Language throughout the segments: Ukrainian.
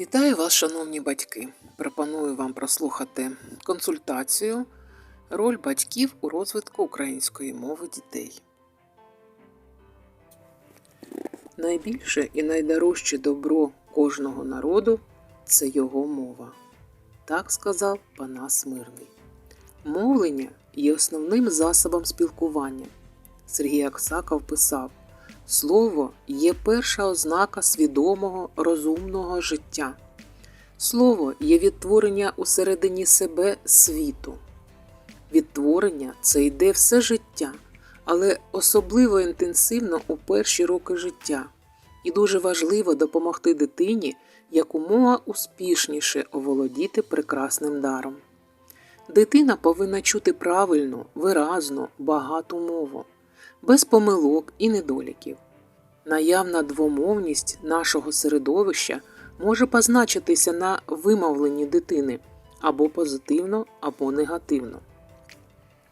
Вітаю вас, шановні батьки. Пропоную вам прослухати консультацію Роль батьків у розвитку української мови дітей. Найбільше і найдорожче добро кожного народу це його мова. Так сказав Панас Мирний. Мовлення є основним засобом спілкування. Сергій Аксаков писав: Слово є перша ознака свідомого розумного життя. Слово є відтворення усередині себе світу. Відтворення це йде все життя, але особливо інтенсивно у перші роки життя. І дуже важливо допомогти дитині якомога успішніше оволодіти прекрасним даром. Дитина повинна чути правильну, виразну, багату мову, без помилок і недоліків. Наявна двомовність нашого середовища може позначитися на вимовленні дитини або позитивно, або негативно.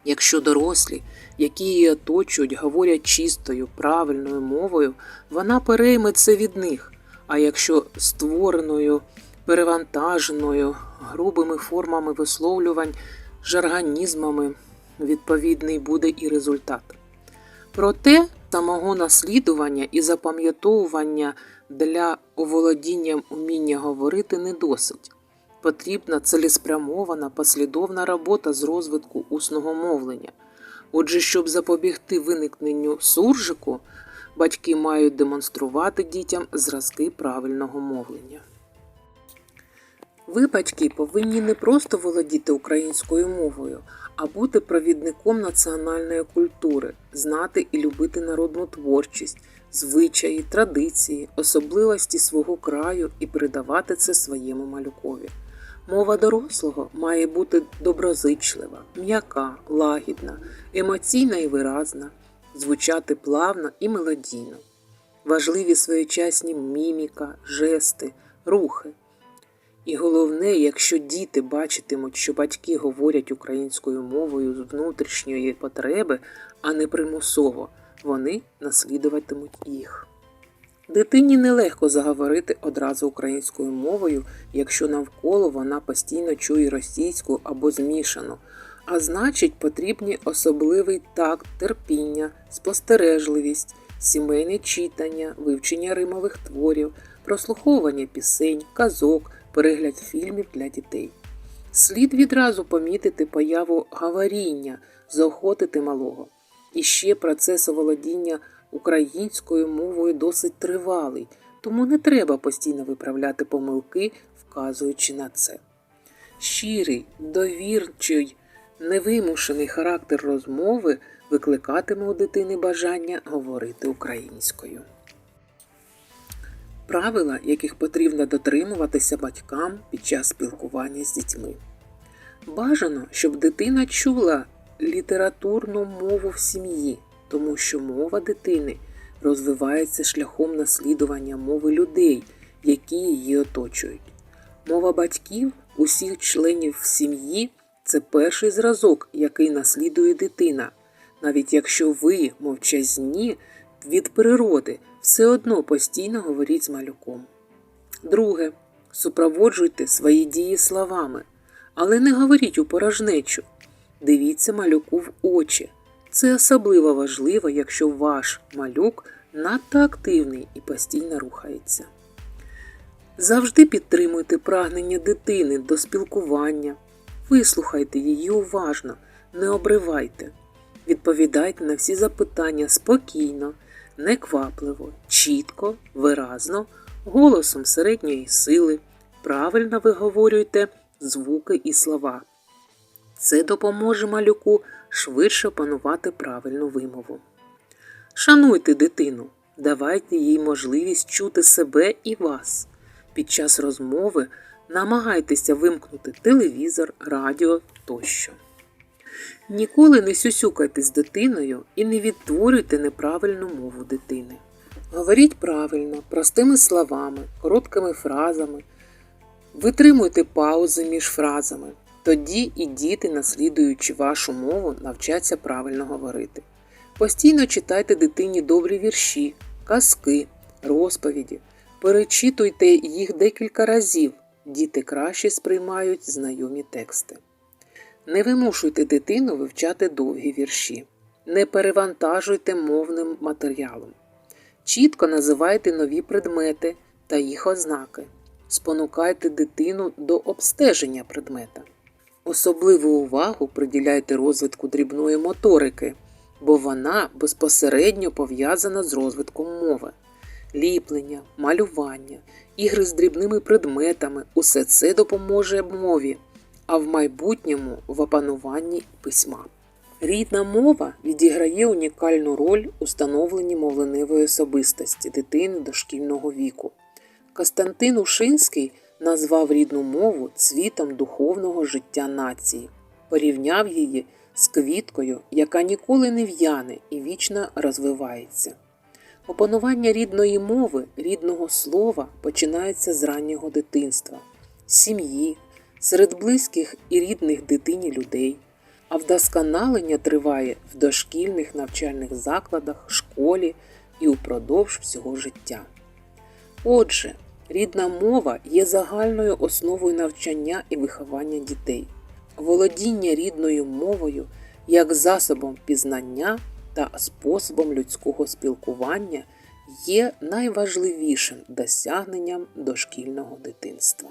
Якщо дорослі, які її оточують, говорять чистою, правильною мовою, вона перейме це від них. А якщо створеною, перевантаженою, грубими формами висловлювань, жарганізмами, відповідний буде і результат. Проте самого наслідування і запам'ятовування для оволодіння уміння говорити не досить. Потрібна цілеспрямована послідовна робота з розвитку усного мовлення. Отже, щоб запобігти виникненню суржику, батьки мають демонструвати дітям зразки правильного мовлення. Ви, повинні не просто володіти українською мовою, а бути провідником національної культури, знати і любити народну творчість, звичаї, традиції, особливості свого краю і передавати це своєму малюкові. Мова дорослого має бути доброзичлива, м'яка, лагідна, емоційна і виразна, звучати плавно і мелодійно. Важливі своєчасні міміка, жести, рухи. І головне, якщо діти бачитимуть, що батьки говорять українською мовою з внутрішньої потреби, а не примусово, вони наслідуватимуть їх. Дитині нелегко заговорити одразу українською мовою, якщо навколо вона постійно чує російську або змішану, а значить, потрібні особливий такт, терпіння, спостережливість, сімейне читання, вивчення римових творів, прослуховування пісень, казок, перегляд фільмів для дітей. Слід відразу помітити появу говоріння, заохотити малого. І ще процес оволодіння українською мовою досить тривалий, тому не треба постійно виправляти помилки, вказуючи на це. Щирий, довірчий, невимушений характер розмови викликатиме у дитини бажання говорити українською. Правила, яких потрібно дотримуватися батькам під час спілкування з дітьми. Бажано, щоб дитина чула літературну мову в сім'ї, тому що мова дитини розвивається шляхом наслідування мови людей, які її оточують. Мова батьків, усіх членів сім'ї це перший зразок, який наслідує дитина. Навіть якщо ви мовчазні від природи, все одно постійно говоріть з малюком. Друге. Супроводжуйте свої дії словами, але не говоріть у порожнечу. Дивіться малюку в очі. Це особливо важливо, якщо ваш малюк надто активний і постійно рухається. Завжди підтримуйте прагнення дитини до спілкування, вислухайте її уважно, не обривайте, відповідайте на всі запитання спокійно, неквапливо, чітко, виразно, голосом середньої сили, правильно виговорюйте звуки і слова. Це допоможе малюку швидше опанувати правильну вимову. Шануйте дитину, давайте їй можливість чути себе і вас. Під час розмови намагайтеся вимкнути телевізор, радіо тощо. Ніколи не сюсюкайте з дитиною і не відтворюйте неправильну мову дитини. Говоріть правильно, простими словами, короткими фразами. Витримуйте паузи між фразами. Тоді і діти, наслідуючи вашу мову, навчаться правильно говорити. Постійно читайте дитині добрі вірші, казки, розповіді. Перечитуйте їх декілька разів. Діти краще сприймають знайомі тексти. Не вимушуйте дитину вивчати довгі вірші. Не перевантажуйте мовним матеріалом. Чітко називайте нові предмети та їх ознаки. Спонукайте дитину до обстеження предмета. Особливу увагу приділяйте розвитку дрібної моторики, бо вона безпосередньо пов'язана з розвитком мови. Ліплення, малювання, ігри з дрібними предметами усе це допоможе мові, а в майбутньому в опануванні письма. Рідна мова відіграє унікальну роль у становленні мовленевої особистості дитини дошкільного віку. Костянтин Ушинський назвав рідну мову цвітом духовного життя нації, порівняв її з квіткою, яка ніколи не в'яне і вічно розвивається. Опанування рідної мови, рідного слова починається з раннього дитинства, сім'ї, серед близьких і рідних дитині людей, а вдосконалення триває в дошкільних навчальних закладах, школі і упродовж всього життя. Отже, рідна мова є загальною основою навчання і виховання дітей. Володіння рідною мовою як засобом пізнання та способом людського спілкування є найважливішим досягненням дошкільного дитинства.